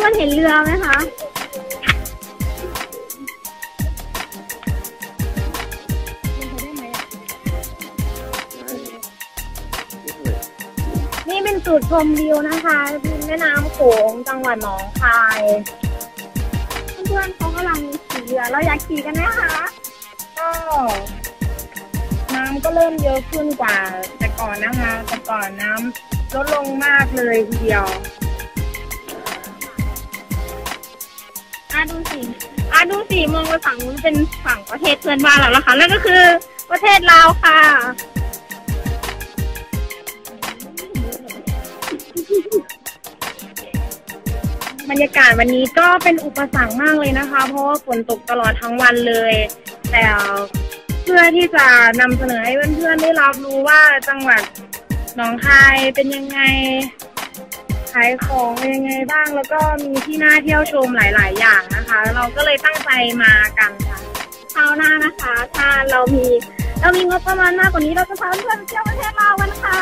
พื่อนเห็นเรือไหมคะนี่เป็นจุดชมวิวนะคะริมแม่น้ำโขงจังหวัดหนองคาย เพื่อนๆเขากำลังขี่เรือเราอยากขี่กันไหมคะก็น้ำก็เริ่มเยอะขึ้นกว่าแต่ก่อนนะคะ แต่ก่อนน้ำลดลงมากเลยทีเดียว อะดูสิอะดูสิมองไปฝั่งนู้นเป็นฝั่งประเทศเพื่อนบ้านเราแล้วค่ะนั่นก็คือประเทศลาวค่ะบรรยากาศวันนี้ก็เป็นอุปสรรคมากเลยนะคะ เพราะว่าฝนตกตลอดทั้งวันเลย แต่เพื่อที่จะนำเสนอให้เพื่อนๆได้รับรู้ว่าจังหวัดหนองคายเป็นยังไง ขายของยังไงบ้าง แล้วก็มีที่น่าเที่ยวชมหลาย ๆ อย่างนะคะ เราก็เลยตั้งใจมากันค่ะคราวหน้านะคะ ถ้าเรามีเรามีงบประมาณมากกว่านี้เราจะพาเพื่อนไปเที่ยวประเทศลาวกันค่ะ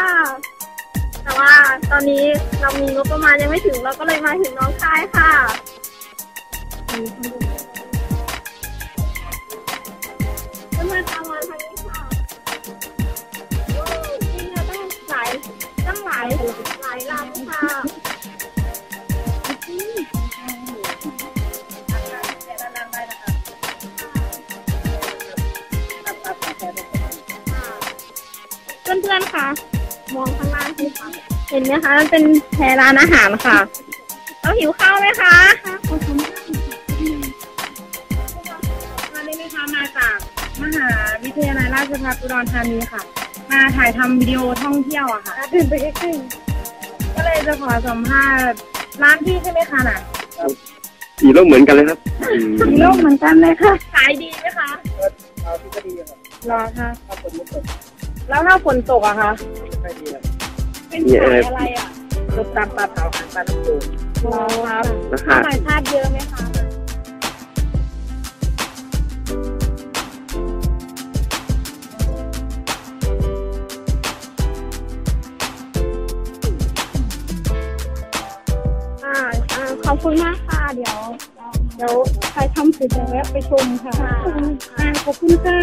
แต่ว่าตอนนี้เรามีงบประมาณยังไม่ถึงเราก็เลยมาถึงน้องคายค่ะ เพื่อนๆคะมองข้างล่างสิคะเห็นไหมคะ มันเป็นแพรร้านอาหารค่ะ เราหิวข้าวไหมคะมาได้ไหมคะมาจากมหาวิทยาลัยราชภัฏอุดรธานีค่ะ มาถ่ายทำวิดีโอท่องเที่ยวอะค่ะตื่นไปใกล้ก็เลยจะขอสัมภาษณ์ร้านพี่ใช่ไหมคะน่ะสีร่มเหมือนกันเลยครับอืมๆโลกเหมือนกันเลยค่ะ ขายดีไหมคะเอาที่ก็ดีครับรอค่ะถ้าฝนไม่ตก แล้วถ้าฝนตกอะคะไม่ดีครับเป็นขายอะไรอะรถตามปลาเผาอาหารปลาน้ำโขงรอครับราชาคาติต่างชาติเยอะไหมคะอ่าอ่าขอบคุณมากค่ะ เดี๋ยว เดี๋ยวใครทำเสร็จจะแวะไปชมค่ะอ่าขอบคุณค่ะ